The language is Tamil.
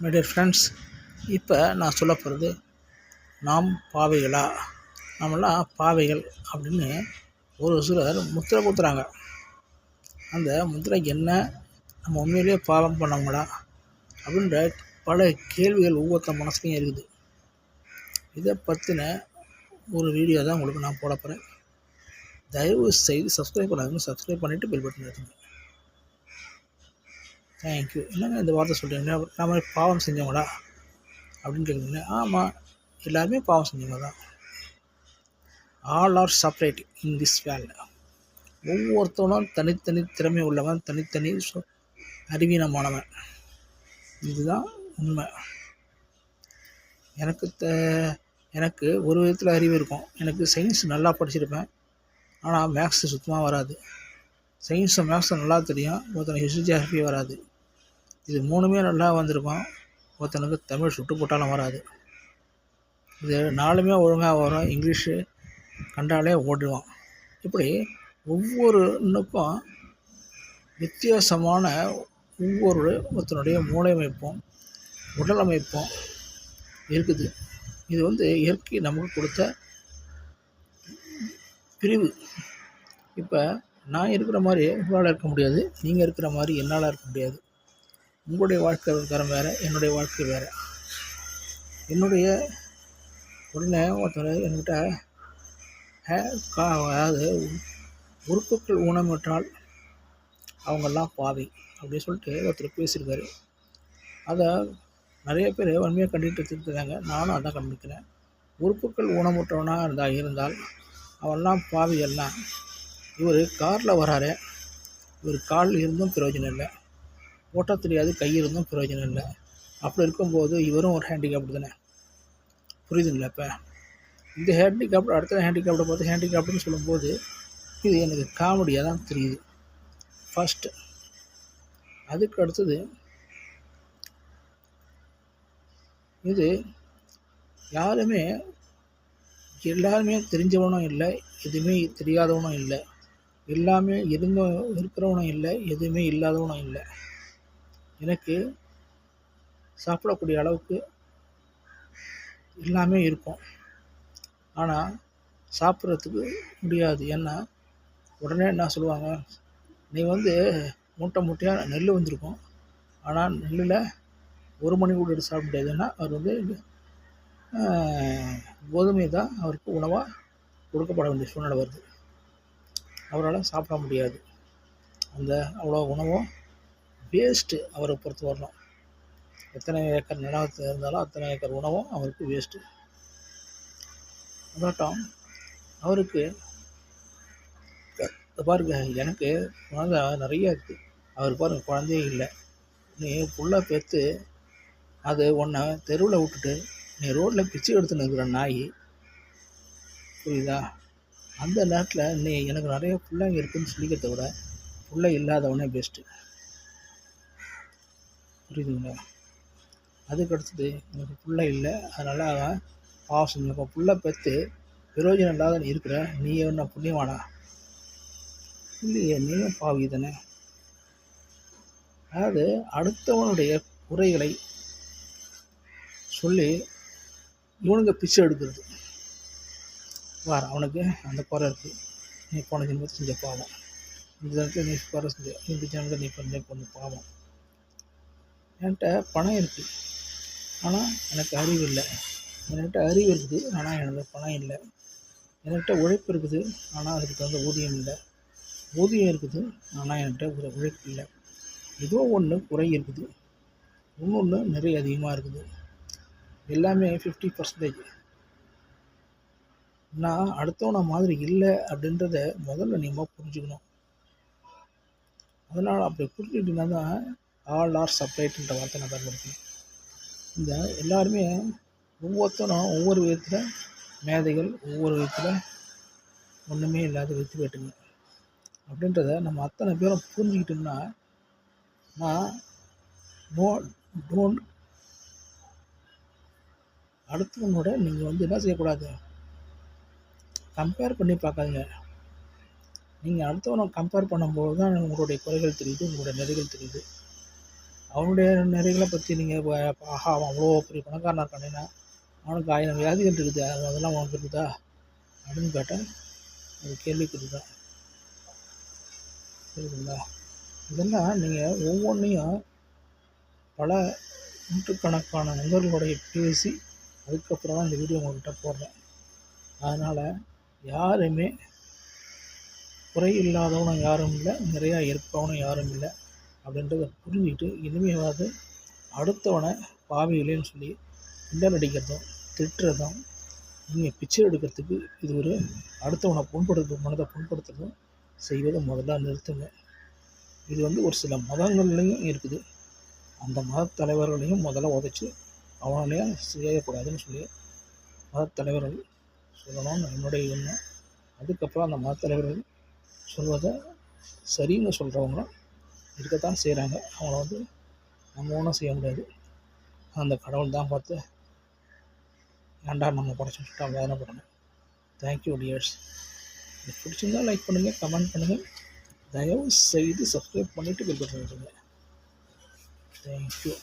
மை டியர் ஃப்ரெண்ட்ஸ் இப்போ நான் சொல்ல போகிறது நாம் பாவைகளா? நம்மளாம் பாவைகள் அப்படின்னு ஒரு சிலர் முத்திரை கொடுத்துறாங்க அந்த முத்திரை என்ன? நம்ம உண்மையிலேயே பாவம் பண்ணவங்களா அப்படின்ற பல கேள்விகள் ஒவ்வொருத்த மனசுலையும் இருக்குது. இதை பற்றின ஒரு வீடியோ தான் உங்களுக்கு நான் போட போகிறேன் தயவு செய்து சப்ஸ்கிரைப் பண்ணாதவங்க சப்ஸ்கிரைப் பண்ணிவிட்டு பெல் பட்டன் எடுத்துங்க தேங்க்யூ என்னங்க இந்த வார்த்தை சொல்கிறீங்க நாம பாவம் செஞ்சவங்களா? அப்படின்னு கேட்குறீங்க ஆமாம் எல்லாருமே பாவம் செஞ்சவங்க தான். All are separate in this world ஒவ்வொருத்தவனும் தனித்தனி திறமை உள்ளவன் தனித்தனி அறிவீனமானவன். இதுதான் உண்மை. எனக்கு த எனக்கு ஒரு விதத்தில் அறிவு இருக்கும். எனக்கு சயின்ஸ் நல்லா படிச்சிருப்பேன். ஆனால் மேக்ஸ் சுத்தமாக வராது. சயின்ஸும் மேக்ஸும் நல்லா தெரியும். ஒருத்தனுக்கு ஹிஸ்ட்ரி ஜியாகிரபி வராது. இது மூணுமே நல்லா வந்திருக்கும். ஒருத்தனுக்கு தமிழ் சுட்டு போட்டாலும் வராது. இது நாலுமே ஒழுங்காக வரும். இங்கிலீஷு கண்டாலே ஓடுவான் இப்படி ஒவ்வொருனுக்கும் வித்தியாசமான ஒவ்வொரு ஒருத்தனுடைய மூளை அமைப்பும் உடல் அமைப்பும் இருக்குது. இது வந்து இயற்கை நமக்கு கொடுத்த பிரிவு. இப்போ நான் இருக்கிற மாதிரி உங்களால் இருக்க முடியாது. நீங்கள் இருக்கிற மாதிரி என்னால் இருக்க முடியாது. உங்களுடைய வாழ்க்கை தரம் வேறு என்னுடைய வாழ்க்கை வேறு. என்னுடைய உடனே ஒருத்தர் என்கிட்ட கா அதாவது உறுப்புக்கள் ஊனமுற்றால் அவங்கெல்லாம் பாவி அப்படின்னு சொல்லிட்டு ஒருத்தர் பேசியிருக்காரு. அதை நிறைய பேர் வன்மையாக கண்டுகிட்டு இருக்கிறாங்க நானும் அதான் கண்டிக்கிறேன் உறுப்புக்கள் ஊனமுற்றவனாக இருந்தால் இருந்தால் அவெல்லாம் பாவி எல்லாம் இவர் காரில் வராரு. இவர் கால் இருந்தும் பிரயோஜனம் இல்லை. ஓட்ட தெரியாது கை இருந்தும் பிரயோஜனம் இல்லை. அப்படி இருக்கும்போது இவரும் ஒரு ஹேண்டிகேப்டு தானே? புரியுதுங்களா இப்போ? இந்த ஹேண்டிகேப்டு அடுத்த ஹேண்டிகேப்டை பார்த்து ஹேண்டிகேப்டுன்னு சொல்லும்போது இது எனக்கு காமெடியாக தான் தெரியுது. ஃபஸ்ட்டு அதுக்கு அடுத்தது இது யாருமே எல்லாருமே தெரிஞ்சவனும் இல்லை எதுவுமே தெரியாதவனும் இல்லை. எல்லாமே இருந்த இருக்கிறவனும் இல்லை எதுவுமே இல்லாதவனும் இல்லை. எனக்கு சாப்பிடக்கூடிய அளவுக்கு எல்லாமே இருக்கும். ஆனால் சாப்பிட்றதுக்கு முடியாது. ஏன்னா உடனே என்ன சொல்லுவாங்க? நீ வந்து மூட்டை மூட்டையாக நெல் வந்திருக்கும். ஆனால் நெல்லில் ஒரு மணி கூட எடுத்து சாப்பிட முடியாதுன்னா அவர் வந்து கோதுமை தான் அவருக்கு உணவாக கொடுக்கப்பட வேண்டிய சூழ்நிலை வருது. அவரால் சாப்பிட முடியாது. அந்த அவ்வளோ உணவும் வேஸ்ட்டு அவரை பொறுத்து வரணும். எத்தனை ஏக்கர் நிலத்து இருந்தாலும் அத்தனை ஏக்கர் உணவும் அவருக்கு வேஸ்ட்டு அதாட்டம் அவருக்கு பாருங்க எனக்கு குழந்த நிறைய இருக்குது அவர் பாருங்க குழந்தையே இல்லை. நீ ஃபுல்லாக பெற்று அது உன்னை தெருவில் விட்டுட்டு நீ ரோட்டில் பிச்சை எடுத்துன்னு இருக்கிற நாய் புரியுதா? அந்த நேரத்தில் நீ எனக்கு நிறைய பிள்ளைங்க இருக்குதுன்னு சொல்லிக்கிறத விட பிள்ளை இல்லாதவனே பெஸ்ட்டு புரியுதுங்களா? அதுக்கு அடுத்தது எனக்கு பிள்ளை இல்லை. அதனால் அவன் பாவம் செஞ்சிருப்பான் பிள்ளை பெற்று பிரயோஜனம் இல்லாத நீ இருக்கிற நீ என்ன புண்ணியவானா? இல்லையே நீயும் பாவி தானே. அதாவது அடுத்தவனுடைய குறைகளை சொல்லி இவனுங்க பிச்சை எடுக்கிறது. வார அவனுக்கு அந்த குறை இருக்குது நீ போன ஜென்மத்தை செஞ்ச பாவம். இந்த ஜென்மத்தில் நீ குறை செஞ்ச இந்த ஜென்மத்தில் நீ பண்ண பொண்ணு பாவம். என்கிட்ட பணம் இருக்குது ஆனால் எனக்கு அறிவு இல்லை. என்கிட்ட அறிவு இருக்குது ஆனால் எனக்கு பணம் இல்லை. என்கிட்ட உழைப்பு இருக்குது ஆனால் அதுக்கு தகுந்த ஊதியம் இல்லை. ஊதியம் இருக்குது ஆனால் என்கிட்ட ஒரு உழைப்பு இல்லை. ஏதோ ஒன்று குறை இருக்குது. இன்னொன்று நிறைய அதிகமாக இருக்குது. எல்லாமே ஃபிஃப்டி பர்சன்டேஜ் நான் அடுத்தவன மாதிரி இல்லை அப்படின்றத முதல்ல நீங்கள் புரிஞ்சுக்கணும். அதனால் அப்படி புரிஞ்சுக்கிட்டீங்கன்னா தான் ஆல் ஆர் செப்பரேட்ன்ற வார்த்தை நான் பயன்படுத்தினேன். இந்த எல்லாருமே ஒவ்வொருத்தரும் ஒவ்வொரு விதத்தில் மேதைகள் ஒவ்வொரு விதத்தில் ஒன்றுமே இல்லாத வெற்றி பெற்றுங்க அப்படின்றத நம்ம அத்தனை பேரும் புரிஞ்சுக்கிட்டோம்னா நான் நோ டோன்ட் அடுத்தவனோட நீங்கள் வந்து என்ன செய்யக்கூடாது? கம்பேர் பண்ணி பார்க்காதீங்க. நீங்கள் அடுத்தவனை கம்பேர் பண்ணும்போது தான் உங்களுடைய குறைகள் தெரியுது உங்களுடைய நிறைகள் தெரியுது. அவனுடைய நிறைகளை பற்றி நீங்கள் ஆஹா அவன் அவ்வளோ பெரிய பணக்காரனாக இருக்கானேன்னா அவனுக்கு ஆயிரம் வியாதிகள் இருக்குது அது அதெல்லாம் அவனுக்கு இருக்குதா? அப்படின்னு கேட்டால் அது கேள்விக்குறி தான் புரியுதுங்களா? இதெல்லாம் நீங்கள் ஒவ்வொன்றையும் பல நூற்றுக்கணக்கான நண்பர்களுடைய பேசி அதுக்கப்புறம் தான் இந்த வீடியோ உங்கள்கிட்ட போடுறேன். அதனால் யாருமே குறை இல்லாதவனும் யாரும் இல்லை நிறையா இருப்பவனும் யாரும் இல்லை. அப்படின்றத புரிஞ்சுக்கிட்டு இனிமேவாவது அடுத்தவனை பாவிகளேன்னு சொல்லி கிண்டல் அடிக்கிறதும் திட்டுறதும் நீங்கள் பிச்சை எடுக்கிறதுக்கு இது ஒரு அடுத்தவனை புண்படுத்து மனதை புண்படுத்துறதும் செய்வதை முதல்ல நிறுத்துங்க. இது வந்து ஒரு சில மதங்கள்லேயும் இருக்குது. அந்த மத தலைவர்களையும் முதல்ல உதச்சி அவனாலையும் செய்யக்கூடாதுன்னு சொல்லி மத தலைவர்கள் சொல்லணும்னு என்னுடைய எண்ணம். அதுக்கப்புறம் அந்த மத தலைவர்கள் சொல்வதை சரின்னு சொல்கிறவங்களும் இருக்கத்தான் செய்கிறாங்க அவங்கள வந்து நம்ம ஒன்றும் செய்ய முடியாது. அந்த கடவுள் தான் பார்த்து ஏன்டா நம்ம படைச்சு சொல்லிட்டு வேதனை பண்ணணும்? தேங்க்யூ டியர்ஸ் இது பிடிச்சிருந்தா லைக் பண்ணுங்கள் கமெண்ட் பண்ணுங்கள் தயவு செய்து சப்ஸ்கிரைப் பண்ணிவிட்டு பில் பட்டன் தேங்க்யூ